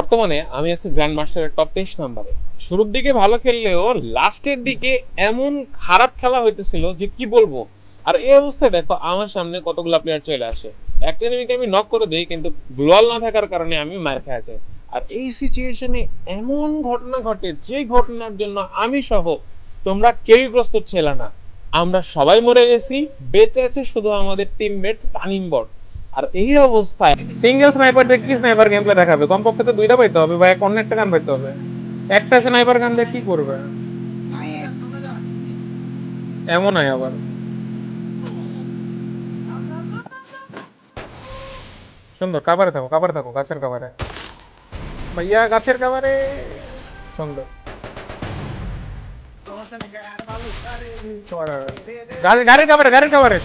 বর্তমানে আমি আছি গ্র্যান্ড মাস্টারের টপ তেইশ নাম্বারে শুরুর দিকে ভালো খেললেও লাস্টের দিকে এমন খারাপ খেলা হইতেছিল যে কি বলব? আর এই অবস্থায় দেখো, আমার সামনে কতগুলো প্লেয়ার চলে আসে। একটা এনিমিকে আমি নক করে দিই, কিন্তু গ্লোয়াল না থাকার কারণে আমি মার খেয়ে যাই আর এই সিচুয়েশনে এমন ঘটনা ঘটে যে ঘটনার জন্য আমি সহ তোমরা কেউই প্রস্তুত ছিল না। আমরা সবাই মরে গেছি, বেঁচে আছে শুধু আমাদের টিমমেট তানিম বট আর এই অবস্থায় সিঙ্গেল স্নাইপার দিয়ে কি স্নাইপার গেম দেখাবে? কমপক্ষে তো দুইটা পাইতে হবে বা অন্য একটা গান পাইতে হবে। একটা স্নাইপার গান দিয়ে কি করবে? এমন হয় আবার। সুন্দর কাবারে থাকো কাবারে থাকো, গাছের কাবারে ভাইয়া, গাছের কাবারে সুন্দর। গাড়ি- গাড়ির কাবারে গাড়ির কাবারে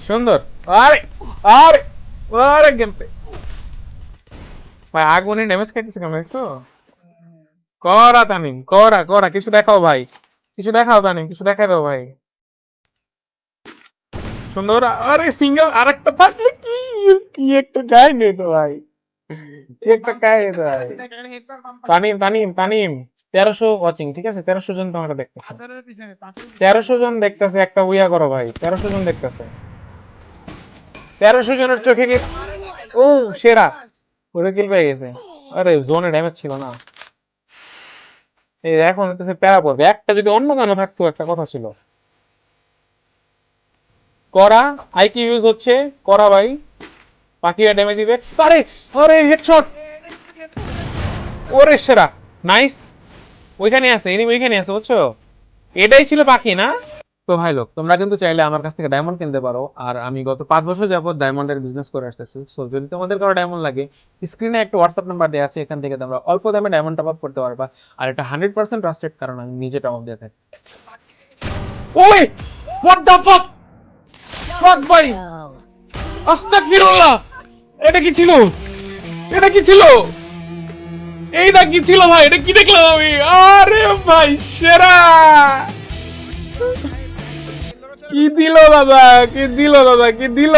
সুন্দর। আরে আরে! আরে গেমপে ভাই আগুনে ড্যামেজ খাইতেছে কেমন দেখছ? করা তানিম করা করা কিছু দেখাও ভাই কিছু দেখাও তানিম কিছু দেখাই দাও ভাই। সুন্দর আরে সিঙ্গেল আরেকটা থাকলে কি কি একটা গায়ে নেই তো ভাই। একটা গায়ে তো ভাই। তানিম তানিম তানিম তেরোশো ওয়াচিং ঠিক আছে? তেরোশো জন তোমাকে দেখতেছে। তেরোশো জন দেখতেছে একটা উইয়া করো ভাই তেরোশো জন দেখতেছে। তেরোশো জনের চোখে কি ও, সেরা। ওরে কিল পেয়ে গেছে। আরে জোনে ড্যামেজ ছিল না। এই এখন হচ্ছে প্যারা পড়বে একটা যদি অন্য গানও থাকতো, একটা কথা ছিল। করা আইকি ইউজ হচ্ছে, করা ভাই। পাখিরা ড্যামেজ দিবে। আরে আরে হেডশট ওরে, সেরা। নাইস ওইখানে আছে ইনি ওইখানে আছে, বুঝছ? এটাই ছিল পাখি না? তো ভাই লোক, তোমরা কিন্তু চাইলে আমার কাছ থেকে ডায়মন্ড কিনতে পারো। আর আমি গত পাঁচ বছর যাবত ডায়মন্ডের বিজনেস করে আসতেছি। সো যদি তোমাদের কারও ডায়মন্ড লাগে স্ক্রিনে একটা হোয়াটসঅ্যাপ নাম্বার দেওয়া আছে, এখান থেকে তোমরা অল্প দামে ডায়মন্ড টপ আপ করতে পারবা। আর এটা হান্ড্রেড পার্সেন্ট ট্রাস্টেড কারণ আমি নিজে টপ আপ দিয়ে থাকি। ওই! হোয়াট দ্য ফাক ফাক ভাই! আস্তাগফিরুল্লাহ! এটা কি ছিল? এটা কি ছিল? এইটা কি ছিল, ভাই? এটা কি দেখলাম আমি? আরে ভাই, সেরা! কি দিল দাদা? কি দিল দাদা? কি দিল?